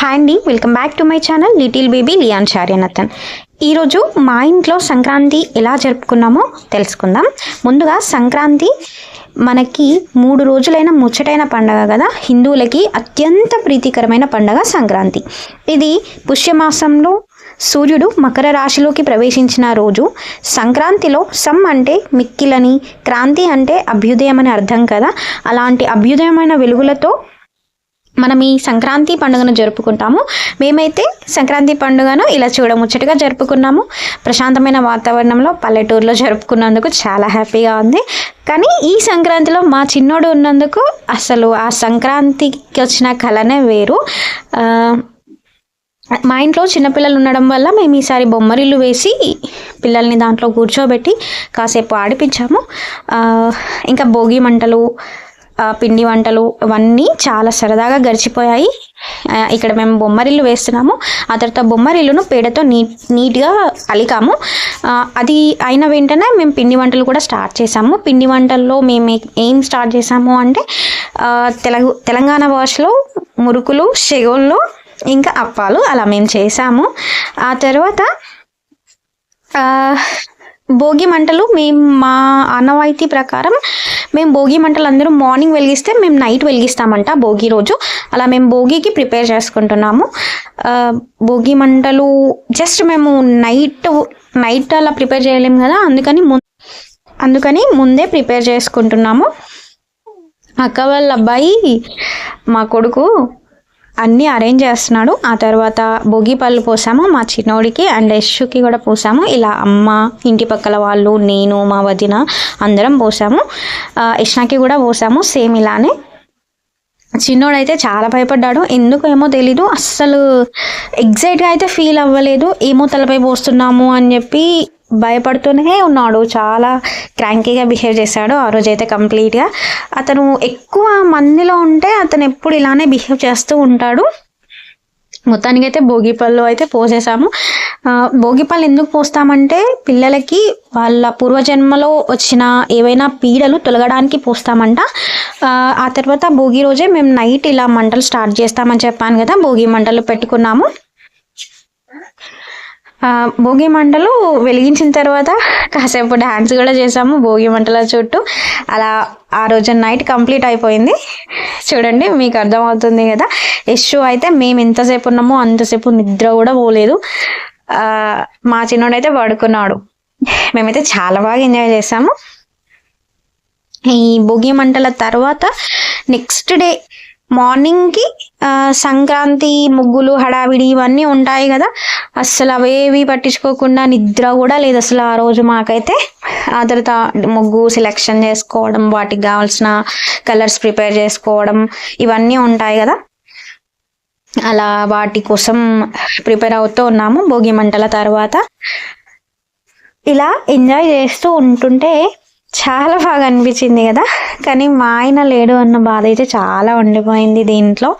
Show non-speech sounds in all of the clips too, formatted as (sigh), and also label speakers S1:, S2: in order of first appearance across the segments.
S1: Hi అండి welcome back to my channel little baby Lyon చార్యనతన్ ఈరోజు మా ఇంట్లో సంక్రాంతి ఎలా జరుపుకున్నామో తెలుసుకుందాం. ముందుగా సంక్రాంతి మనకి మూడు రోజులైన ముచ్చటైన పండగ కదా హిందువులకి అత్యంత ప్రీతికరమైన పండగ సంక్రాంతి. ఇది పుష్యమాసంలో సూర్యుడు మకర రాశిలోకి ప్రవేశించిన రోజు. సంక్రాంతిలో సమ్ అంటే మిక్కిలని క్రాంతి అంటే అభ్యుదయం అని అర్థం కదా. అలాంటి అభ్యుదయమైన వెలుగులతో మనం ఈ సంక్రాంతి పండుగను జరుపుకుంటాము. మేమైతే సంక్రాంతి పండుగను ఇలా చూడముచ్చటగా జరుపుకున్నాము. ప్రశాంతమైన వాతావరణంలో పల్లెటూరులో జరుపుకున్నందుకు చాలా హ్యాపీగా ఉంది. కానీ ఈ సంక్రాంతిలో మా చిన్నోడు ఉన్నందుకు అసలు ఆ సంక్రాంతికి వచ్చిన కళనే వేరు. మా ఇంట్లో చిన్నపిల్లలు ఉండడం వల్ల మేము ఈసారి బొమ్మరిల్లు వేసి పిల్లల్ని దాంట్లో కూర్చోబెట్టి కాసేపు ఆడిపించాము. ఇంకా భోగి మంటలు పిండి వంటలు అవన్నీ చాలా సరదాగా గడిచిపోయాయి. ఇక్కడ మేము బొమ్మరిల్లు వేస్తున్నాము. ఆ తర్వాత బొమ్మరిల్లును పేడతో నీ నీట్గా అలికాము. అది అయిన వెంటనే మేము పిండి వంటలు కూడా స్టార్ట్ చేసాము పిండి వంటల్లో మేము ఏం స్టార్ట్ చేసాము అంటే ఆ, తెలుగు తెలంగాణ భాషలో మురుకులు షెగోళ్ళు ఇంకా అప్పాలు అలా మేము చేసాము ఆ తర్వాత భోగి మంటలు మేము మా ఆనవాయితీ ప్రకారం మేము భోగి మంటలు అందరూ మార్నింగ్ వెలిగిస్తే మేము నైట్ వెలిగిస్తామంట భోగి రోజు. అలా మేము భోగికి ప్రిపేర్ చేసుకుంటున్నాము. భోగి మంటలు జస్ట్ మేము నైట్ నైట్ అలా ప్రిపేర్ చేయలేము కదా అందుకని ము అందుకని ముందే ప్రిపేర్ చేసుకుంటున్నాము. అక్క వాళ్ళ అబ్బాయి మా కొడుకు అన్నీ అరేంజ్ చేస్తున్నాడు. ఆ తర్వాత భోగి పళ్ళు పోసాము మా చిన్నోడికి అండ్ యశ్కి కూడా పోసాము. ఇలా అమ్మ ఇంటి పక్కల వాళ్ళు నేను మా వదిన అందరం పోసాము. ఆ, యష్నాకి కూడా పోసాము సేమ్ ఇలానే. చిన్నోడైతే చాలా భయపడ్డాడు. ఎందుకు ఏమో తెలీదు. అస్సలు ఎగ్జైట్గా అయితే ఫీల్ అవ్వలేదు. ఏమో తలపై పోస్తున్నాము అని చెప్పి భయపడుతూనే ఉన్నాడు. చాలా క్రాంకీగా బిహేవ్ చేశాడు ఆ రోజు అయితే కంప్లీట్గా. అతను ఎక్కువ మందిలో ఉంటే అతను ఎప్పుడు ఇలానే బిహేవ్ చేస్తూ ఉంటాడు. మొత్తానికైతే భోగి పళ్ళు అయితే పోసేసాము. భోగి పళ్ళు ఎందుకు పోస్తామంటే పిల్లలకి వాళ్ళ పూర్వజన్మలో వచ్చిన ఏవైనా పీడలు తొలగడానికి పోస్తామంట. ఆ, తర్వాత భోగి రోజే మేము నైట్ ఇలా మంటలు స్టార్ట్ చేస్తామని చెప్పాను కదా భోగి మంటలు పెట్టుకున్నాము. భోగి మంటలు వెలిగించిన తర్వాత కాసేపు డ్యాన్స్ కూడా చేసాము భోగి మంటల చుట్టూ. అలా ఆ రోజు నైట్ కంప్లీట్ అయిపోయింది. చూడండి మీకు అర్థమవుతుంది కదా. ఇష్యూ అయితే మేము ఎంతసేపు ఉన్నామో అంతసేపు నిద్ర కూడా పోలేదు. మా చిన్నోడైతే పడుకున్నాడు. మేమైతే చాలా బాగా ఎంజాయ్ చేసాము. ఈ భోగి మంటల తర్వాత నెక్స్ట్ డే మార్నింగ్కి సంక్రాంతి ముగ్గులు హడావిడి ఇవన్నీ ఉంటాయి కదా. అస్సలు అవేవి పట్టించుకోకుండా నిద్ర కూడా లేదు అసలు ఆ రోజు మాకైతే. ఆ తర్వాత ముగ్గు సెలెక్షన్ చేసుకోవడం వాటికి కావాల్సిన కలర్స్ ప్రిపేర్ చేసుకోవడం ఇవన్నీ ఉంటాయి కదా. అలా వాటి కోసం ప్రిపేర్ అవుతూ ఉన్నాము భోగి మంటల తర్వాత. ఇలా ఎంజాయ్ చేస్తూ ఉంటుంటే చాలా బాగా అనిపించింది కదా. కానీ మా ఆయన లేడు అన్న బాధ అయితే చాలా ఉండిపోయింది దీంట్లో.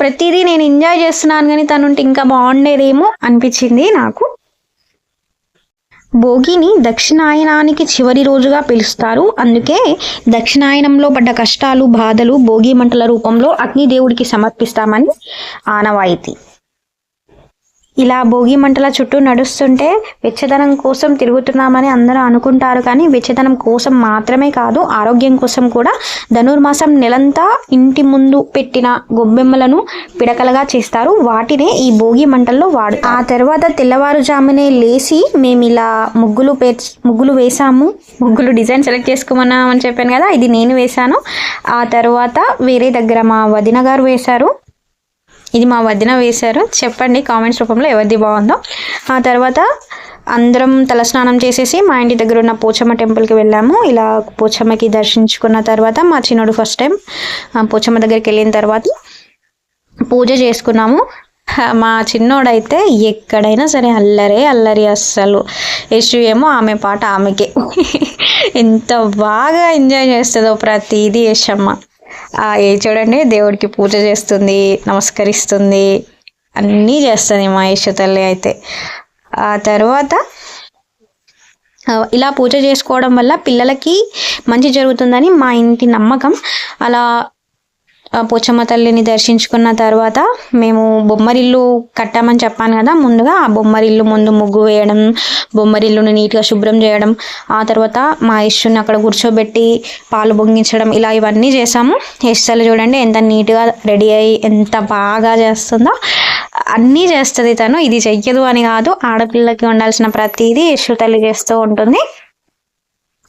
S1: ప్రతిదీ నేను ఎంజాయ్ చేస్తున్నాను కానీ తను ఉంటే ఇంకా బాగుండేదేమో అనిపించింది నాకు. భోగిని దక్షిణాయనానికి చివరి రోజుగా పిలుస్తారు. అందుకే దక్షిణాయనంలో పడ్డ కష్టాలు బాధలు భోగి మంటల రూపంలో అగ్నిదేవుడికి సమర్పిస్తామని ఆనవాయితీ. ఇలా భోగి మంటల చుట్టూ నడుస్తుంటే వెచ్చదనం కోసం తిరుగుతున్నామని అందరూ అనుకుంటారు కానీ వెచ్చదనం కోసం మాత్రమే కాదు ఆరోగ్యం కోసం కూడా ధనుర్మాసం నెలంతా ఇంటి ముందు పెట్టిన గొబ్బెమ్మలను పిడకలుగా చేస్తారు. వాటినే ఈ భోగి మంటల్లో వాడు ఆ తర్వాత తెల్లవారుజామునే లేచి మేము ఇలా ముగ్గులు పే ముగ్గులు వేసాము ముగ్గులు డిజైన్ సెలెక్ట్ చేసుకోమన్నామని చెప్పాను కదా ఇది నేను వేశాను. ఆ తర్వాత వేరే దగ్గర మా వదిన గారు వేశారు. ఇది మా వదిన వేశారు. చెప్పండి కామెంట్స్ రూపంలో ఎవరిది బాగుందో. ఆ తర్వాత అందరం తలస్నానం చేసేసి మా ఇంటి దగ్గర ఉన్న పోచమ్మ టెంపుల్కి వెళ్ళాము. ఇలా పోచమ్మకి దర్శించుకున్న తర్వాత మా చిన్నోడు ఫస్ట్ టైం పోచమ్మ దగ్గరికి వెళ్ళిన తర్వాత పూజ చేసుకున్నాము. మా చిన్నోడైతే ఎక్కడైనా సరే అల్లరే అల్లరి అస్సలు. యశు ఏమో ఆమె పాట ఆమెకే. (laughs) ఎంత బాగా ఎంజాయ్ చేస్తుందో ప్రతిదీ యశమ్మ. ఏ చూడండి దేవుడికి పూజ చేస్తుంది నమస్కరిస్తుంది అన్నీ చేస్తుంది మా యశు తల్లి అయితే. ఆ తర్వాత ఇలా పూజ చేసుకోవడం వల్ల పిల్లలకి మంచి జరుగుతుందని మా ఇంటి నమ్మకం. అలా పోచమ్మ తల్లిని దర్శించుకున్న తర్వాత మేము బొమ్మరిల్లు కట్టామని చెప్పాను కదా ముందుగా. ఆ బొమ్మరిల్లు ముందు ముగ్గు వేయడం బొమ్మరిల్లుని నీట్గా శుభ్రం చేయడం ఆ తర్వాత మా యశుని అక్కడ కూర్చోబెట్టి పాలు పొంగించడం ఇలా ఇవన్నీ చేసాము యశ్వలు చూడండి ఎంత నీట్గా రెడీ అయ్యి ఎంత బాగా చేస్తుందో. అన్నీ చేస్తుంది తను ఇది చెయ్యదు అని కాదు. ఆడపిల్లకి ఉండాల్సిన ప్రతిదీ యశ్వ తల్లి చేస్తూ ఉంటుంది.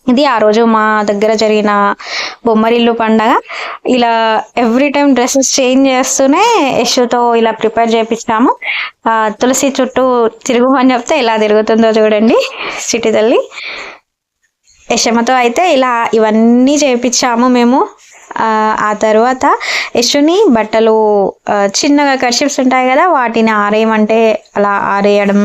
S1: ఇది ఆ రోజు మా దగ్గర జరిగిన బొమ్మరిల్లు పండగ. ఇలా ఎవ్రీ టైం డ్రెస్సెస్ చేంజ్ చేస్తూనే యశుతో ఇలా ప్రిపేర్ చేపించాము తులసి చుట్టూ తిరుగు అని చెప్తే ఎలా తిరుగుతుందో చూడండి సిటీ తల్లి యశమ్మతో అయితే ఇలా ఇవన్నీ చేపించాము మేము. ఆ, తర్వాత యశుని బట్టలు చిన్నగా కర్షిప్స్ ఉంటాయి కదా వాటిని ఆరేయమంటే అలా ఆరేయడం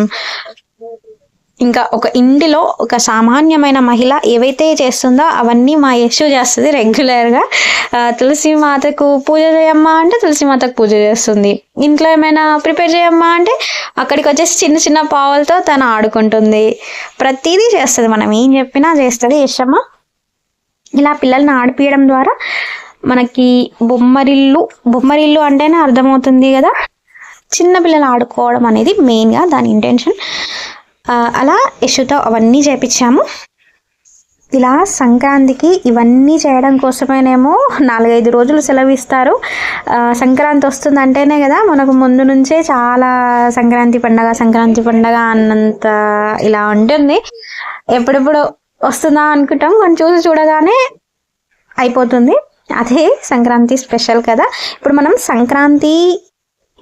S1: ఇంకా ఒక ఇంటిలో ఒక సామాన్యమైన మహిళ ఏవైతే చేస్తుందో అవన్నీ మా యశు చేస్తుంది రెగ్యులర్గా తులసి మాతకు పూజ చేయమ్మా అంటే తులసి మాతకు పూజ చేస్తుంది. ఇంట్లో ఏమైనా ప్రిపేర్ చేయమ్మా అంటే అక్కడికి వచ్చేసి చిన్న చిన్న పావులతో తను ఆడుకుంటుంది. ప్రతిదీ చేస్తుంది. మనం ఏం చెప్పినా చేస్తుంది యశమ్మ. ఇలా పిల్లల్ని ఆడిపియడం ద్వారా మనకి బొమ్మరిల్లు బొమ్మరిల్లు అంటేనే అర్థమవుతుంది కదా. చిన్న పిల్లలు ఆడుకోవడం అనేది మెయిన్గా దాని ఇంటెన్షన్ అలా యశుతో అవన్నీ చేపించాము ఇలా సంక్రాంతికి ఇవన్నీ చేయడం కోసమేనేమో నాలుగైదు రోజులు సెలవు ఇస్తారు సంక్రాంతి వస్తుందంటేనే కదా మనకు ముందు నుంచే చాలా సంక్రాంతి పండగ సంక్రాంతి పండగ అన్నంత ఇలా ఉంటుంది. ఎప్పుడెప్పుడు వస్తుందా అనుకుంటాం కానీ చూసి చూడగానే అయిపోతుంది. అదే సంక్రాంతి స్పెషల్ కదా. ఇప్పుడు మనం సంక్రాంతి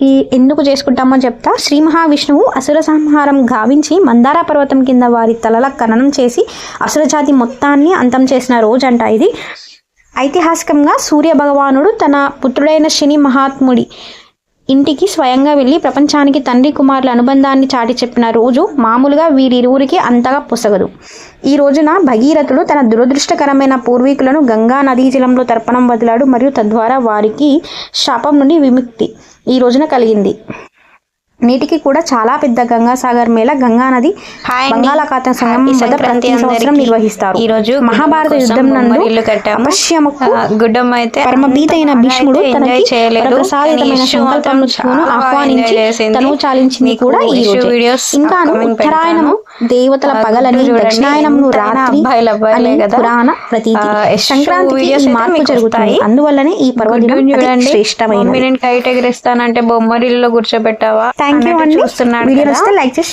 S1: ఈ ఎందుకు చేసుకుంటామో చెప్తా. శ్రీ మహావిష్ణువు అసుర సంహారం గావించి మందార పర్వతం కింద వారి తలల ఖననం చేసి అసురజాతి మొత్తాన్ని అంతం చేసిన రోజంట ఇది. ఐతిహాసికంగా సూర్య భగవానుడు తన పుత్రుడైన శని మహాత్ముడి ఇంటికి స్వయంగా వెళ్ళి ప్రపంచానికి తండ్రి కుమారుల అనుబంధాన్ని చాటి చెప్పిన రోజు మామూలుగా వీరిరువురికి అంతగా పొసగదు. ఈ రోజున భగీరథుడు తన దురదృష్టకరమైన పూర్వీకులను గంగా నదీ జలంలో తర్పణం వదిలాడు మరియు తద్వారా వారికి శాపం నుండి విముక్తి. ఈ రోజున కలిగింది నీటికి కూడా చాలా పెద్ద గంగాసాగర్ మేళ గంగా నది. బంగాళాఖాతం
S2: హ్యాపీ
S1: వద్ద ప్రతి సంవత్సరం. నిర్వహిస్తారు
S2: ఈ రోజు
S1: మహాభారత యుద్ధం నందు
S2: ఆ, గుడ్డమ్మ అయితే
S1: పరమభీతైన భీష్ముడు తనకి. ప్రసాదితమైన
S2: బాగా
S1: ఆహ్వానించి. తను చాలించింది కూడా ఈ రోజే
S2: వీడియోస్ upcoming
S1: ఉత్తరాయణము. దేవతల పగలని దక్షిణాయనమును
S2: ఎంతైనా
S1: రాత్రి అని. పురాణ ప్రతీతి. సంక్రాంతికి ఈ మార్పు
S2: వస్తాయి.
S1: అందువల్లనే ఈ పర్వదినం
S2: కైట్ ఎగిరిస్తానంటే బొమ్మరిల్లో కూర్చోబెట్టావా
S1: థ్యాంక్ యూ అండి.
S2: చూస్తున్నాడు
S1: వీడియో లైక్ చేసి